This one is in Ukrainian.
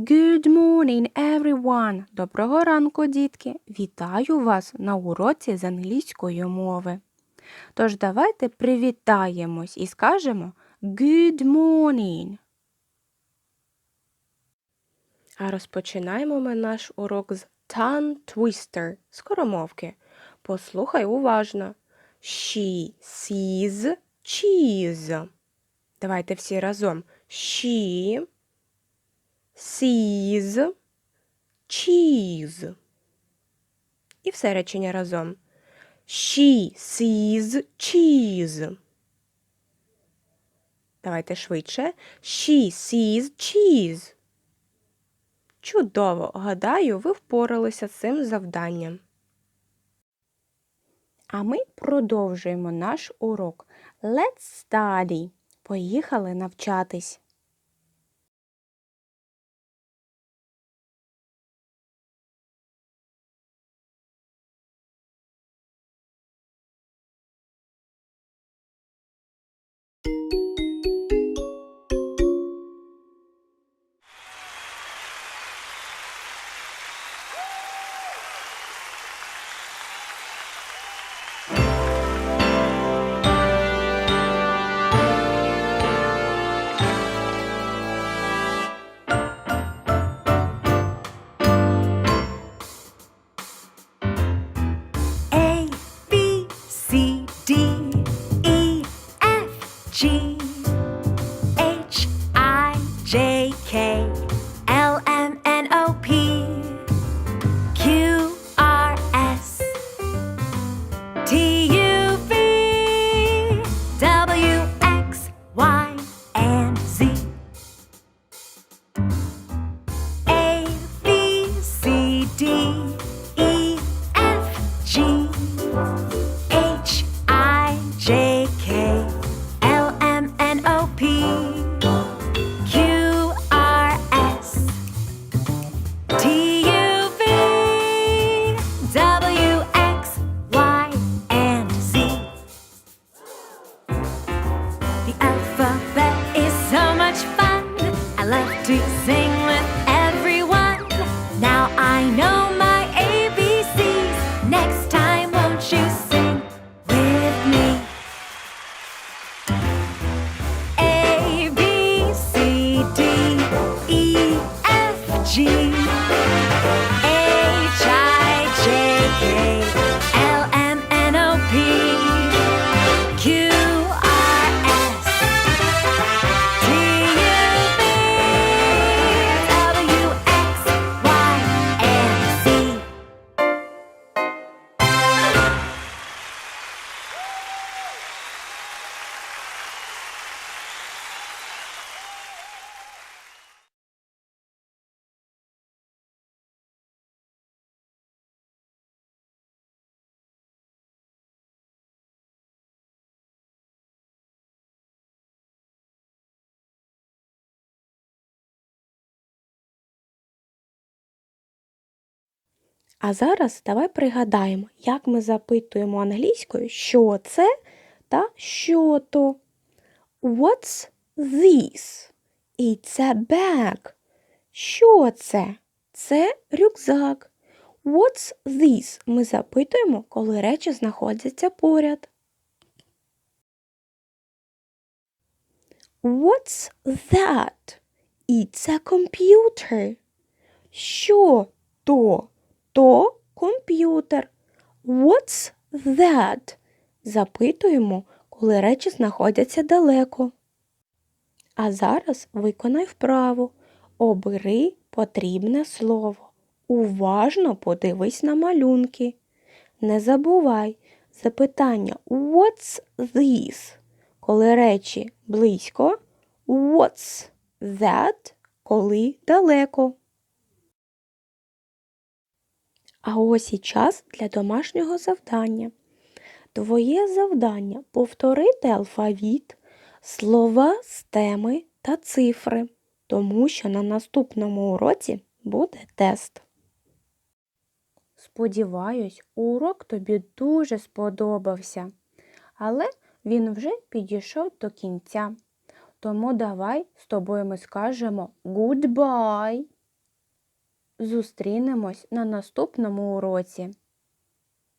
Good morning, everyone! Доброго ранку, дітки! Вітаю вас на уроці з англійської мови. Тож давайте привітаємось і скажемо Good morning. А розпочинаємо ми наш урок з tongue twister, скоромовки. Послухай уважно. She sees cheese. Давайте всі разом. She sees cheese. І все речення разом. She sees cheese. Давайте швидше. She sees cheese. Чудово! Гадаю, ви впоралися з цим завданням. А ми продовжуємо наш урок. Let's study. Поїхали навчатись. day. The alphabet is so much fun. I love to sing with everyone. Now I know А зараз давай пригадаємо, як ми запитуємо англійською, що це та що то. What's this? It's a bag. Що це? Це рюкзак. What's this? Ми запитуємо, коли речі знаходяться поряд. What's that? It's a computer. Що то? То комп'ютер. What's that? Запитуємо, коли речі знаходяться далеко. А зараз виконай вправу. Обери потрібне слово. Уважно подивись на малюнки. Не забувай запитання What's this? Коли речі близько. What's that? Коли далеко. А ось і час для домашнього завдання. Твоє завдання повторити алфавіт, слова з теми та цифри, тому що на наступному уроці буде тест. Сподіваюсь, урок тобі дуже сподобався, але він вже підійшов до кінця. Тому давай з тобою ми скажемо goodbye. Зустрінемось на наступному уроці.